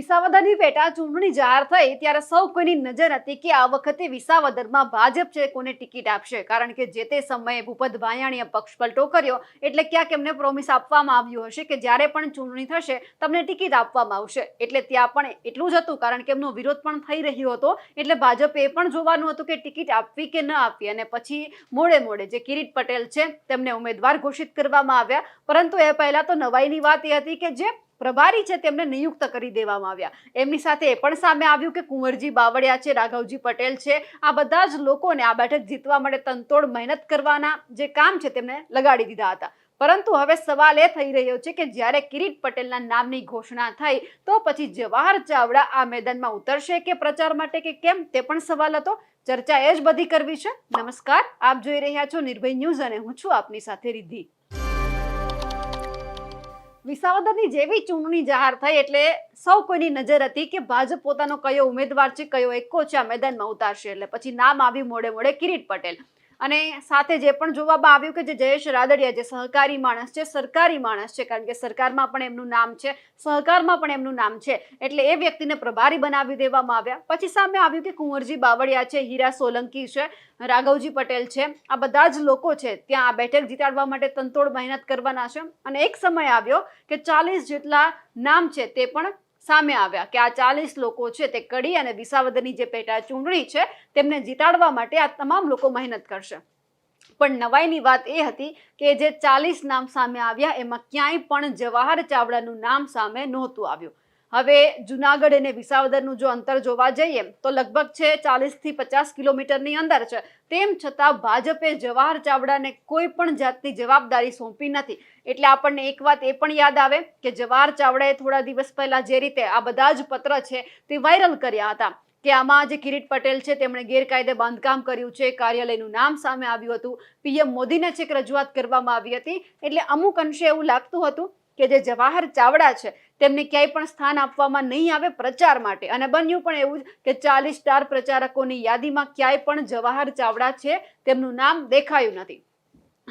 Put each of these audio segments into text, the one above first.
વિસાવદરની પેટા ચૂંટણી જાહેર થઈ ત્યારે સૌ કોઈની નજર હતી કે આ વખતે વિસાવદરમાં ભાજપ છે કોને ટિકિટ આપશે? કારણ કે જે તે સમયે ભૂપત ભાયાણીએ પક્ષ પલટો કર્યો, એટલે ક્યાંક એમને પ્રોમિસ આપવામાં આવ્યું હશે કે જ્યારે પણ ચૂંટણી થશે તમને ટિકિટ આપવામાં આવશે. એટલે ત્યાં પણ એટલું જ હતું, કારણ કે એમનો વિરોધ પણ થઈ રહ્યો હતો. એટલે ભાજપે એ પણ જોવાનું હતું કે ટિકિટ આપવી કે ન આપવી. અને પછી મોડે મોડે જે કિરીટ પટેલ છે તેમને ઉમેદવાર ઘોષિત કરવામાં આવ્યા. પરંતુ એ પહેલા તો નવાઈની વાત એ હતી કે જે પ્રભારી છે તેમને નિયુક્ત કરી દેવામાં આવ્યા. એમની સાથે એ પણ સામે આવ્યું કે કુંવરજી બાવળિયા છે, રાઘવજી પટેલ છે, આ બધા જ લોકોને આ બેઠક જીતવા માટે તનતોડ મહેનત કરવાના જે કામ છે તેમને લગાડી દીધા હતા. પરંતુ હવે સવાલ એ થઈ રહ્યો છે કે જ્યારે કિરીટ પટેલના નામની ઘોષણા થઈ, તો પછી જવાહર ચાવડા આ મેદાનમાં ઉતરશે કે પ્રચાર માટે કે કેમ? તે પણ સવાલ હતો. ચર્ચા એ જ બધી કરવી છે. નમસ્કાર. આપ જોઈ રહ્યા છો નિર્ભય ન્યૂઝ અને હું છું આપની સાથે રિદ્ધિ. વિસાવદરની જેવી ચૂંટણી જાહેર થઈ એટલે સૌ કોઈની નજર હતી કે ભાજપ પોતાનો કયો ઉમેદવાર છે, કયો એકો છે આ મેદાનમાં ઉતારશે. એટલે પછી નામ આવ્યું મોડે મોડે કિરીટ પટેલ. અને સાથે જે પણ જોવામાં આવ્યું કે જે જયેશ રાદડિયા જે સહકારી માણસ છે, સરકારી માણસ છે, કારણ કે સરકારમાં પણ એમનું નામ છે, સહકારમાં પણ એમનું નામ છે, એટલે એ વ્યક્તિને પ્રભારી બનાવી દેવામાં આવ્યા. પછી સામે આવ્યું કે કુંવરજી બાવળિયા છે, હીરા સોલંકી છે, રાઘવજી પટેલ છે, આ બધા જ લોકો છે, ત્યાં આ બેઠક જીતાડવા માટે તંતોડ મહેનત કરવાના છે. અને એક સમય આવ્યો કે ચાલીસ જેટલા નામ છે તે પણ સામે આવ્યા કે આ ચાલીસ લોકો છે તે કડી અને વિસાવદરની જે પેટા ચૂંટણી છે તેમને જીતાડવા માટે આ તમામ લોકો મહેનત કરશે. પણ નવાઈની વાત એ હતી કે જે ચાલીસ નામ સામે આવ્યા એમાં ક્યાંય પણ જવાહર ચાવડાનું નામ સામે નહોતું આવ્યું. હવે જુનાગઢ અને વિસાવદરનું જો અંતર જોવા જઈએ તો લગભગ છે ચાલીસથી પચાસ કિલોમીટરની અંદર છે. તેમ છતાં ભાજપે જવાહર ચાવડાને કોઈ પણ જાતની જવાબદારી સોંપી નથી. એટલે આપણને એક વાત એ પણ યાદ આવે કે જવાહર ચાવડાએ થોડા દિવસ પહેલા જે રીતે આ બધા જ પત્ર છે તે વાયરલ કર્યા હતા કે આમાં જે કિરીટ પટેલ છે તેમણે ગેરકાયદે બાંધકામ કર્યું છે, કાર્યાલયનું નામ સામે આવ્યું હતું, પીએમ મોદીને છેક રજૂઆત કરવામાં આવી હતી. એટલે અમુક અંશે એવું લાગતું હતું કે જે જવાહર ચાવડા છે તેમને ક્યાંય પણ સ્થાન આપવામાં નહીં આવે પ્રચાર માટે. અને બન્યું પણ એવું જ કે ચાલીસ સ્ટાર પ્રચારકોની યાદીમાં ક્યાંય પણ જવાહર ચાવડા છે તેમનું નામ દેખાયું નથી.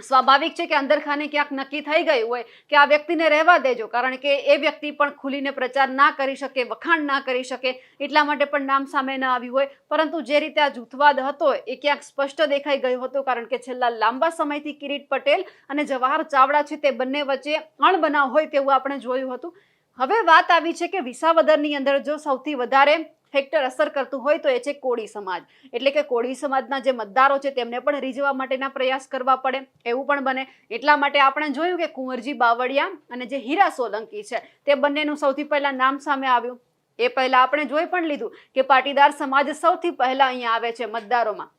સ્વાભાવિક છે કે અંદરખાને ક્યાંક નક્કી થઈ ગયું હોય કે આ વ્યક્તિને રહેવા દેજો, કારણ કે એ વ્યક્તિ પણ ખુલીને પ્રચાર ના કરી શકે, વખાણ ના કરી શકે, એટલા માટે પણ નામ સામે ન આવ્યું હોય. પરંતુ જે રીતે આ જૂથવાદ હતો એ ક્યાંક સ્પષ્ટ દેખાઈ ગયો હતો, કારણ કે છેલ્લા લાંબા સમયથી કિરીટ પટેલ અને જવાહર ચાવડા છે તે બંને વચ્ચે અણબનાવ હોય તેવું આપણે જોયું હતું. હવે વાત આવી છે કે વિસાવદરની અંદર જો સૌથી વધારે ફેક્ટર અસર કરતું હોય તો એ છે કોળી સમાજ. એટલે કે કોળી સમાજના જે મતદારો છે તેમને પણ રીઝવા માટેના પ્રયાસ કરવા પડે. એવું પણ બને. એટલા માટે આપણે જોયું કે કુંવરજી બાવળિયા અને જે હીરા સોલંકી છે, તે બંનેનું સૌથી પહેલા નામ સામે આવ્યું. એ પહેલા આપણે જોઈ પણ લીધું કે પાટીદાર સમાજ સૌથી પહેલા અહીંયા આવે છે મતદારોમાં.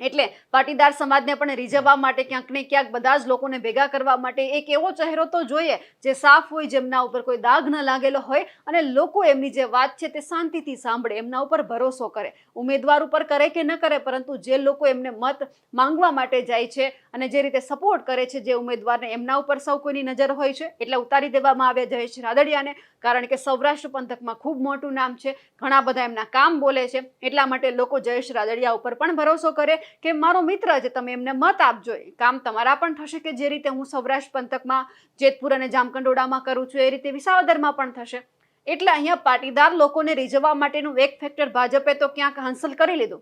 એટલે પાટીદાર સમાજને પણ રીઝવવા માટે ક્યાંક ને ક્યાંક બધા જ લોકોને ભેગા કરવા માટે એક એવો ચહેરો તો જોઈએ જે સાફ હોય, જેમના ઉપર કોઈ દાગ ન લાગેલો હોય અને લોકો એમની જે વાત છે તે શાંતિથી સાંભળે, એમના ઉપર ભરોસો કરે. ઉમેદવાર ઉપર કરે કે ન કરે, પરંતુ જે લોકો એમને મત માંગવા માટે જાય છે અને જે રીતે સપોર્ટ કરે છે જે ઉમેદવારને, એમના ઉપર સૌ કોઈની નજર હોય છે, એટલે ઉતારી દેવામાં આવે જયેશ રાદડિયાને, કારણ કે સૌરાષ્ટ્ર પંથકમાં ખૂબ મોટું નામ છે, ઘણા બધા એમના કામ બોલે છે, એટલા માટે લોકો જયેશ રાદડિયા ઉપર પણ ભરોસો કરે કે મારો મિત્ર છે, તમે એમને મત આપજો. એ કામ તમારા પણ થશે કે જે રીતે હું સૌરાષ્ટ્ર પંથકમાં, જેતપુર અને જામકંડોડામાં કરું છું, એ રીતે વિસાવદરમાં પણ થશે. એટલે અહીંયા પાટીદાર લોકોને રીઝવવા માટેનું એક ફેક્ટર ભાજપે તો ક્યાંક હાંસલ કરી લીધું.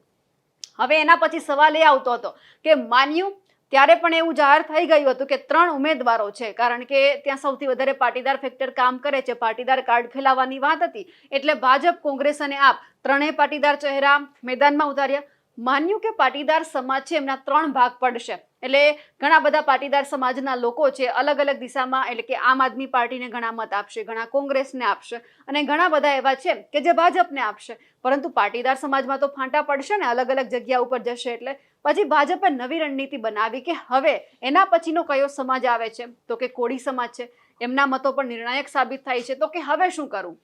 હવે એના પછી સવાલ એ આવતો હતો કે માન્યું? ત્યારે પણ એવું જાહેર થઈ ગયું હતું કે ત્રણ ઉમેદવારો છે, કારણ કે ત્યાં સૌથી વધારે પાટીદાર ફેક્ટર કામ કરે છે. પાટીદાર કાર્ડ ફેલાવવાની વાત હતી. એટલે ભાજપ, કોંગ્રેસ અને આપ ત્રણેય પાટીદાર ચહેરા મેદાનમાં ઉતાર્યા. માન્યું કે પાટીદાર સમાજ છે, એમના ત્રણ ભાગ પડશે. એટલે ઘણા બધા પાટીદાર સમાજના લોકો છે, અલગ અલગ દિશામાં એટલે કે આમ આદમી પાર્ટીને ઘણા મત આપશે, ઘણા કોંગ્રેસને આપશે અને ઘણા બધા એવા છે કે જે ભાજપને આપશે. પરંતુ પાટીદાર સમાજમાં તો ફાંટા પડશે ને, અલગ અલગ જગ્યા ઉપર જશે એટલે પછી ભાજપે નવી રણનીતિ બનાવી કે હવે એના પછીનો કયો સમાજ આવે છે? તો કે કોળી સમાજ છે. એમના મતો પણ નિર્ણાયક સાબિત થાય છે. તો કે હવે શું કરવું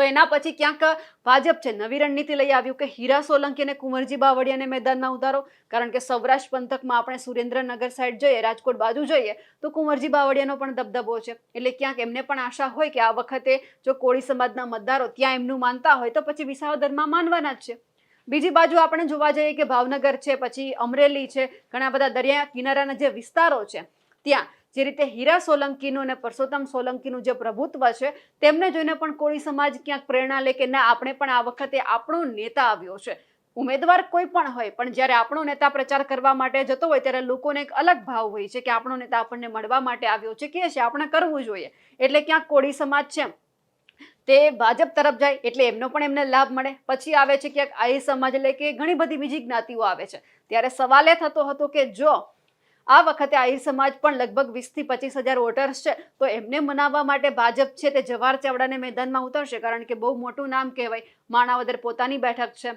તો એના પછી ક્યાંક ભાજપ છે, નવી રણનીતિ લઈ આવ્યું કે હીરા સોલંકી અને કુંવરજી બાવળિયાને મેદાનમાં ઉતારો? કારણ કે સૌરાષ્ટ્ર પંથકમાં આપણે સુરેન્દ્રનગર સાઈડ જોઈએ, રાજકોટ બાજુ જોઈએ, તો કુંવરજી બાવળિયાનો પણ દબદબો છે. એટલે ક્યાંક એમને પણ આશા હોય કે આ વખતે જો કોળી સમાજના મતદારો ત્યાં એમનું માનતા હોય, તો પછી વિસાવદરમાં માનવાના જ છે. બીજી બાજુ આપણે જોવા જઈએ કે ભાવનગર છે, પછી અમરેલી છે, ઘણા બધા દરિયા કિનારાના જે વિસ્તારો છે, ત્યાં જે રીતે હીરા સોલંકીનું અને પરસોત્તમ સોલંકીનું જે પ્રભુત્વ છે, તેમને જોઈને પણ કોળી સમાજ ક્યાંક પ્રેરણા લે કે ના, આપણે પણ આ વખતે આપણો નેતા આવ્યો છે. ઉમેદવાર કોઈ પણ હોય, પણ જ્યારે આપણો નેતા પ્રચાર કરવા માટે જતો હોય, ત્યારે લોકોને એક અલગ ભાવ હોય છે કે આપણો નેતા આપણને મળવા માટે આવ્યો છે કે છે, આપણે કરવું જોઈએ. એટલે ક્યાંક કોળી સમાજ છે, તે ભાજપ તરફ જાય, એટલે એમનો પણ એમને લાભ મળે. પછી આવે છે ક્યાંક આઈ સમાજ એટલે કે ઘણી બધી બીજી જ્ઞાતિઓ આવે છે. ત્યારે સવાલ એ થતો હતો કે જો આ વખતે આહિર સમાજ પણ લગભગ વીસથી પચીસ હજાર વોટર્સ છે. તો એમને મનાવવા માટે ભાજપ છે તે જવાહર ચાવડાને મેદાનમાં ઉતરશે કારણ કે બહુ મોટું નામ કહેવાય. માણાવદર પોતાની બેઠક છે.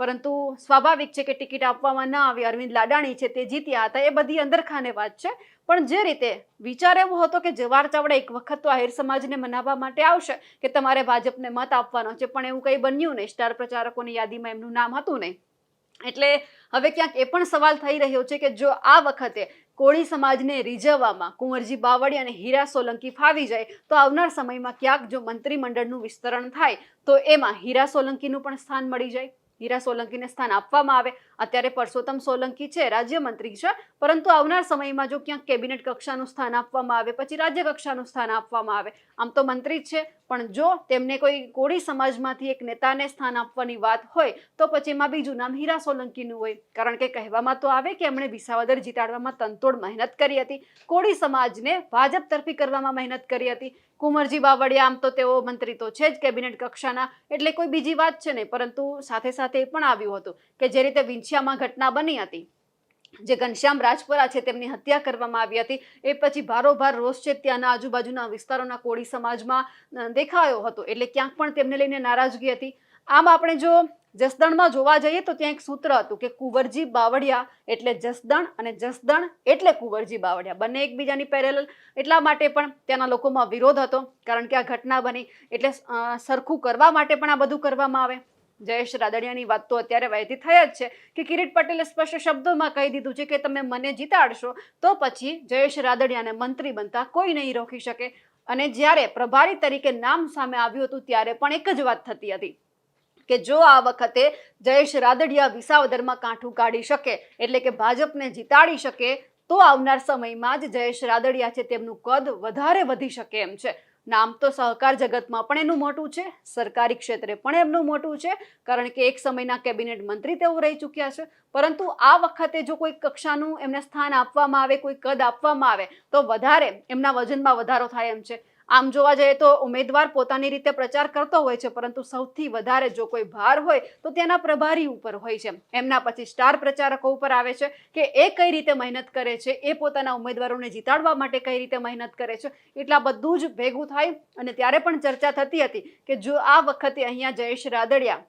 પરંતુ સ્વાભાવિક છે કે ટિકિટ આપવામાં ના આવી. અરવિંદ લાડાણી છે તે જીત્યા હતા. એ બધી અંદરખાને વાત છે. પણ જે રીતે વિચાર એવો હતો કે જવાહર ચાવડા એક વખત તો આહિર સમાજને મનાવવા માટે આવશે કે તમારે ભાજપને મત આપવાનો છે. પણ એવું કંઈ બન્યું નહીં. સ્ટાર પ્રચારકોની યાદીમાં એમનું નામ હતું નહીં. એટલે હવે ક્યાંક એ પણ સવાલ થઈ રહ્યો છે કે જો આ વખતે કોળી સમાજને રીઝવવામાં કુંવરજી બાવળી અને હીરા સોલંકી ફાવી જાય, તો આવનાર સમયમાં ક્યાંક જો મંત્રીમંડળનું વિસ્તરણ થાય, તો એમાં હીરા સોલંકીનું પણ સ્થાન મળી જાય. હીરા સોલંકીને સ્થાન આપવામાં આવે. અત્યારે પરસોત્તમ સોલંકી છે, રાજ્યમંત્રી છે, પરંતુ આવનાર સમયમાં જો ક્યાંક કેબિનેટ કક્ષાનું સ્થાન આપવામાં આવે, પછી રાજ્ય કક્ષાનું સ્થાન આપવામાં આવે, આમ તો મંત્રી છે. પણ જો તેમને કોઈ કોળી સમાજમાંથી એક નેતાને સ્થાન આપવાની વાત હોય, તો પછી એમાં બીજું નામ હીરા સોલંકીનું હોય. કારણ કે કહેવામાં તો આવે કે એમણે વિસાવદર જીતાડવામાં તનતોડ મહેનત કરી હતી. કોળી સમાજને ભાજપ તરફી કરવામાં મહેનત કરી હતી. કુંવરજી બાવળિયા, આમ તો તેઓ મંત્રી તો છે જ કેબિનેટ કક્ષાના, એટલે કોઈ બીજી વાત છે નહીં. પરંતુ સાથે સાથે એ પણ આવ્યું હતું કે જે રીતે વિંછિયામાં ઘટના બની હતી. જે ઘનશ્યામ રાજપરા છે તેમની હત્યા કરવામાં આવી હતી. એ પછી ભારોભાર રોષ છે ત્યાંના આજુબાજુના વિસ્તારોના કોળી સમાજમાં દેખાયો હતો. એટલે ક્યાંક પણ તેમને લઈને નારાજગી હતી. આમ આપણે જો જસદણમાં જોવા જઈએ તો ત્યાં એક સૂત્ર હતું કે કુંવરજી બાવળિયા એટલે જસદણ અને જસદણ એટલે કુંવરજી બાવળિયા. બંને એકબીજાની પેરેલલ એટલા માટે પણ ત્યાંના લોકોમાં વિરોધ હતો, કારણ કે આ ઘટના બની. એટલે સરખું કરવા માટે પણ આ બધું કરવામાં આવે. જયેશ રાદડિયાની વાત તો અત્યારે વહેતી થઈ જ છે કે કિરીટ પટેલે સ્પષ્ટ શબ્દોમાં કહી દીધું છે કે તમે મને જીતાડશો, તો પછી જયેશ રાદડિયાને મંત્રી બનતા કોઈ નહીં રોકી શકે. અને જ્યારે પ્રભારી તરીકે નામ સામે આવ્યું હતું, ત્યારે પણ એક જ વાત થતી હતી કે જો આ વખતે જયેશ રાદડિયા વિસાવદરમાં કાંઠું કાઢી શકે, એટલે કે ભાજપને જીતાડી શકે, તો આવનાર સમયમાં જ જયેશ રાદડિયા છે તેમનું કદ વધારે વધી શકે એમ છે. નામ તો સહકાર જગતમાં પણ એનું મોટું છે, સરકારી ક્ષેત્રે પણ એમનું મોટું છે, કારણ કે એક સમયના કેબિનેટ મંત્રી તેઓ રહી ચૂક્યા છે. પરંતુ આ વખતે જો કોઈ કક્ષાનું એમને સ્થાન આપવામાં આવે, કોઈ કદ આપવામાં આવે, તો વધારે એમના વજનમાં વધારો થાય એમ છે. આમ જોવા જઈએ તો ઉમેદવાર પોતાની રીતે પ્રચાર કરતો હોય છે, પરંતુ સૌથી વધારે જો કોઈ ભાર હોય તો ત્યાંના પ્રભારી ઉપર હોય છે. એમના પછી સ્ટાર પ્રચારકો ઉપર આવે છે કે એ કઈ રીતે મહેનત કરે છે, એ પોતાના ઉમેદવારોને જીતાડવા માટે કઈ રીતે મહેનત કરે છે, એટલા બધું જ ભેગું થાય. અને ત્યારે પણ ચર્ચા થતી હતી કે જો આ વખતે અહીંયા જયેશ રાદડિયા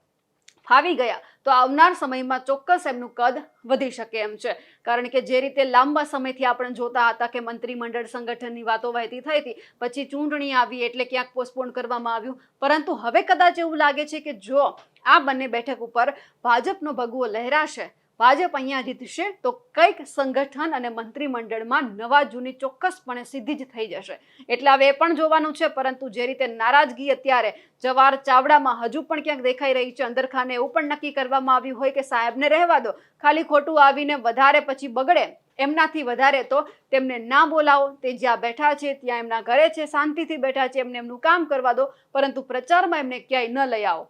ફાવી ગયા, તો આવનાર સમયમાં ચોક્કસ એમનું કદ વધી શકે એમ છે. કારણ કે જે રીતે લાંબા સમયથી આપણે જોતા હતા કે મંત્રીમંડળ સંગઠનની વાતો વહેતી થઈ હતી, પછી ચૂંટણી આવી એટલે ક્યાંક પોસ્ટપોન કરવામાં આવ્યું. પરંતુ હવે કદાચ એવું લાગે છે કે જો આ બંને બેઠક ઉપર ભાજપનો ભગવો લહેરાશે ભાજપ અહીંયા જીતશે તો કંઈક સંગઠન અને મંત્રીમંડળમાં નવા જૂની ચોક્કસપણે સિદ્ધિ જ થઈ જશે. એટલે હવે એ પણ જોવાનું છે, પરંતુ જે રીતે નારાજગી અત્યારે જવાર ચાવડામાં હજુ પણ ક્યાંક દેખાઈ રહી છે, અંદરખાને એવું પણ નક્કી કરવામાં આવ્યું હોય કે સાહેબને રહેવા દો, ખાલી ખોટું આવીને વધારે પછી બગડે, એમનાથી વધારે તો તેમને ના બોલાવો, તે જ્યાં બેઠા છે, ત્યાં એમના ઘરે છે, શાંતિથી બેઠા છે, એમને એમનું કામ કરવા દો, પરંતુ પ્રચારમાં એમને ક્યાંય ન લઈ આવો.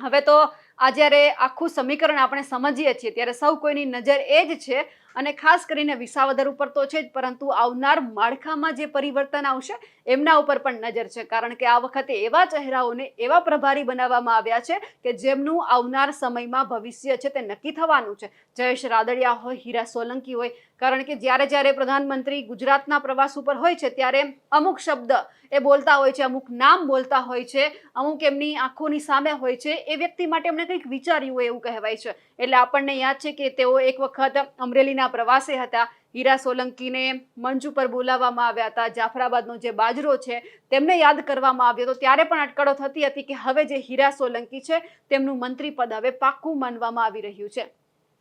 હવે તો આ જ્યારે આખું સમીકરણ આપણે સમજીએ છીએ, ત્યારે સૌ કોઈની નજર એ જ છે અને ખાસ કરીને વિસાવદર ઉપર તો છે જ, પરંતુ આવનાર માળખામાં જે પરિવર્તન આવશે, એમના ઉપર પણ નજર છે. કારણ કે આ વખતે એવા ચહેરાઓને એવા પ્રભારી બનાવવામાં આવ્યા છે કે જેમનું આવનાર સમયમાં ભવિષ્ય છે તે નક્કી થવાનું છે. જયેશ રાદડિયા હોય, હીરા સોલંકી હોય, કારણ કે જ્યારે જ્યારે પ્રધાનમંત્રી ગુજરાતના પ્રવાસ ઉપર હોય છે, ત્યારે અમુક શબ્દ એ બોલતા હોય છે, અમુક નામ બોલતા હોય છે, અમુક એમની આંખોની સામે હોય છે, એ વ્યક્તિ માટે એમણે કંઈક વિચાર્યું હોય એવું કહેવાય છે. એટલે આપણને યાદ છે કે તેઓ એક વખત અમરેલીના પ્રવાસે હતા. હીરા સોલંકીને મંચ ઉપર બોલાવવામાં આવ્યા હતા. જાફરાબાદનો જે બાજરો છે તેમને યાદ કરવામાં આવ્યો હતો. ત્યારે પણ અટકળો થતી હતી કે હવે જે હીરા સોલંકી છે તેમનું મંત્રી પદ હવે પાક્કું માનવામાં આવી રહ્યું છે.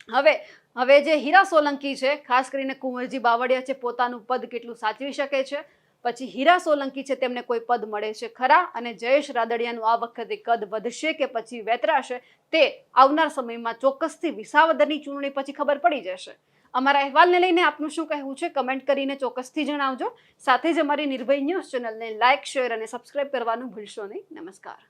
હવે હવે જે હીરા સોલંકી છે, ખાસ કરીને કુંવરજી બાવળિયા છે, પોતાનું પદ કેટલું સાચવી શકે છે? પછી હીરા સોલંકી છે, તેમને કોઈ પદ મળે છે ખરા? અને જયેશ રાદડિયાનું આ વખતે કદ વધશે કે પછી વેતરાશે? તે આવનાર સમયમાં ચોક્કસથી વિસાવદરની ચૂંટણી પછી ખબર પડી જશે. અમારા અહેવાલને લઈને આપનું શું કહેવું છે? કમેન્ટ કરીને ચોક્કસથી જણાવજો. સાથે જ અમારી નિર્ભય ન્યૂઝ ચેનલને લાઇક શેર અને સબસ્ક્રાઇબ કરવાનું ભૂલશો નહીં. નમસ્કાર.